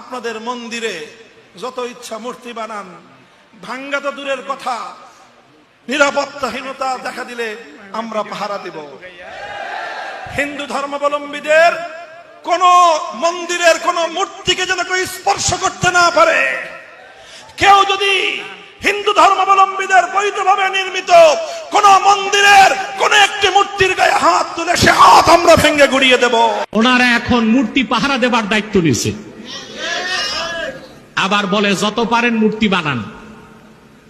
আপনাদের মন্দিরে যত ইচ্ছা মূর্তি বানান, ভাঙ্গা তো দূরের কথা, নিরাপত্তাহীনতা দেখা দিলে আমরা পাহারা দিব। হিন্দু ধর্মাবলম্বীদের কোন মন্দিরের কোন মূর্তিকে যেন কেউ স্পর্শ করতে না পারে। কেউ যদি হিন্দু ধর্মাবলম্বীদের বৈধভাবে নির্মিত কোন মন্দিরের কোন একটি মূর্তির গায়ে হাত তুলে সে হাত আমরা ভেঙে গুড়িয়ে দেব। ওনারা এখন মূর্তি পাহারা দেবার দায়িত্ব নিয়েছে। আবার বলে, যত পারেন মূর্তি বানান।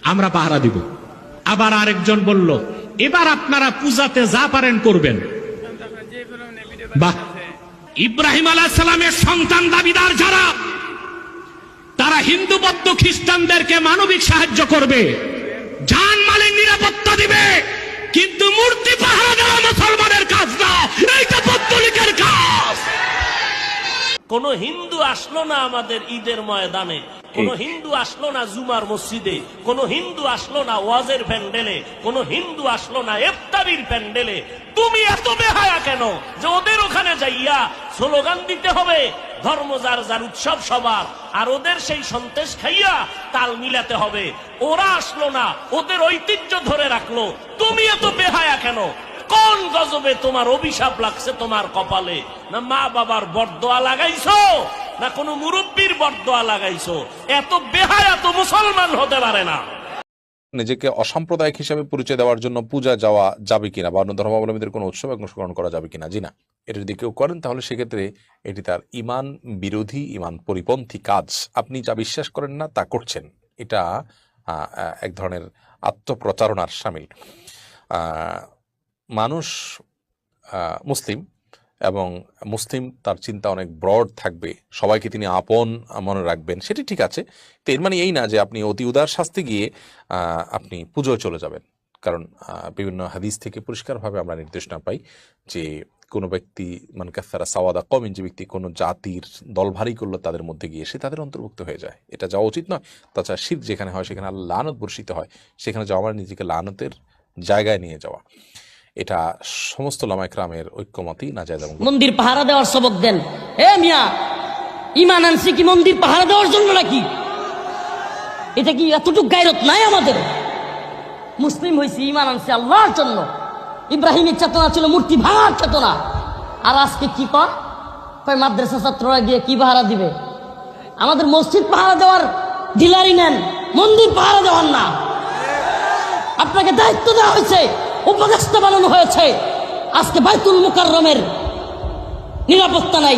আমরা পাহারা দিব। আবার আরেকজন বলল, এবার আপনারা পূজাতে যা পারেন করবেন। ইব্রাহিম আলাহ সালামের সন্তান দাবিদার যারা, তারা হিন্দু, বৌদ্ধ, খ্রিস্টানদেরকে মানবিক সাহায্য করবে। জান মালের নিরাপত্তা দিবে। কিন্তু মূর্তি পাহারা দেওয়া মুসলমানের কাজ না। কোন হিন্দু আসলো না আমাদের ঈদের ময়দানে কোন হিন্দু আসলো না জুমার মসজিদে কোন হিন্দু আসলো না ওয়াজের প্যান্ডেলে কোন হিন্দু আসলো না ইফতারির প্যান্ডেলে তুমি এত বেহায়া কেন? যে ওদের ওখানে যাইয়া স্লোগান দিতে হবে ধর্ম যার যার উৎসব সবার আর ওদের সেই সন্তেষ খাইয়া তাল মিলাতে হবে। ওরা আসলো না ওদের ঐতিহ্য ধরে রাখল তুমি এত বেহায়া কেন? কোন গজবে তোমার অভিশাপ লাগছে তোমার কপালে? না মা বাবার বরদোয়া লাগাইছো? না কোনো মুরব্বীর বরদোয়া লাগাইছো? এত বেহায়া তো মুসলমান হতে পারে না। নিজেকে অসাম্প্রদায়িক হিসাবে পরিচয় দেওয়ার জন্য পূজা যাওয়া যাবে কিনা বা অন্য ধর্মাবলম্বীদের কোনো উৎসব অংশগ্রহণ করা যাবে কিনা, জি না। এটা যদি কেউ করেন, তাহলে সেক্ষেত্রে এটি তার ইমান বিরোধী, ইমান পরিপন্থী কাজ। আপনি যা বিশ্বাস করেন না, তা করছেন। এটা এক ধরনের আত্মপ্রচারণার সামিল। মানুষ মুসলিম এবং মুসলিম তার চিন্তা অনেক ব্রড থাকবে। সবাইকে তিনি আপন মনে রাখবেন, সেটি ঠিক আছে। তো এর মানে এই না যে আপনি অতি উদার শাস্তি গিয়ে আপনি পুজোয় চলে যাবেন। কারণ বিভিন্ন হাদিস থেকে পরিষ্কারভাবে আমরা নির্দেশনা পাই যে কোনো ব্যক্তি মানে কাসারা সাওয়াদা কমিন যে ব্যক্তি কোনো জাতির দল ভারী করল তাদের মধ্যে গিয়ে সে তাদের অন্তর্ভুক্ত হয়ে যায়। এটা যাওয়া উচিত নয়। তাছাড়া শীত যেখানে হয় সেখানে লানত বর্ষিত হয়। সেখানে যাওয়া মানে নিজেকে লানতের জায়গায় নিয়ে যাওয়া। এটা সমস্ত লামাইকরামের ঐক্যমতই না যায় মন্দির পাহারা দেওয়ার সবক দেন। এ মিয়া, ইমান আনছি কি মন্দির পাহারা দেওয়ার জন্য নাকি? এটা কি এতটুকু গায়রত নাই আমাদের? মুসলিম হয়েছি ইমান আনছি আল্লাহর জন্য। ইব্রাহিমের চেতনা ছিল মূর্তি ভাঙার চেতনা। আর আজকে কি কয়? কয়, মাদ্রাসা ছাত্ররা গিয়ে কি পাহারা দিবে? আমাদের মসজিদ পাহারা দেওয়ার ডিলারি নেন, মন্দির পাহারা দেওয়ার না। আপনাকে দায়িত্ব দেওয়া হয়েছে। উপদেষ্টা বানানো হয়েছে। আজকে বাইতুল মুকাররমের নিরাপত্তা নাই।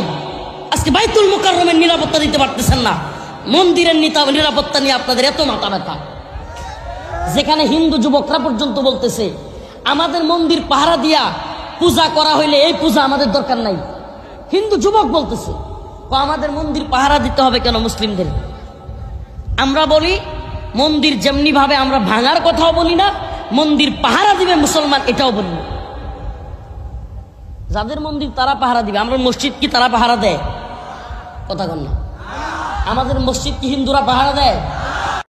আজকে বাইতুল মুকাররমের নিরাপত্তা দিতে পারতেছেন না। মন্দিরের নিতা- নিরাপত্তা নিয়ে আপনাদের এত মাথা ব্যথা। যেখানে হিন্দু যুবকরা পর্যন্ত বলতেছে, আমাদের মন্দির পাহারা দিয়া পূজা করা হইলে এই পূজা আমাদের দরকার নাই। হিন্দু যুবক বলতেছে আমাদের মন্দির পাহারা দিতে হবে কেন মুসলিমদের? আমরা বলি, মন্দির যেমনি ভাবে আমরা ভাঙার কথাও বলি না মন্দির পাহারা দিবে মুসলমান, এটাও বলি যাদের মন্দির তারা পাহারা দিবে। আমরা মসজিদ কি তারা পাহারা দেয়? কথা কন না। আমাদের মসজিদ কি হিন্দুরা পাহারা দেয়?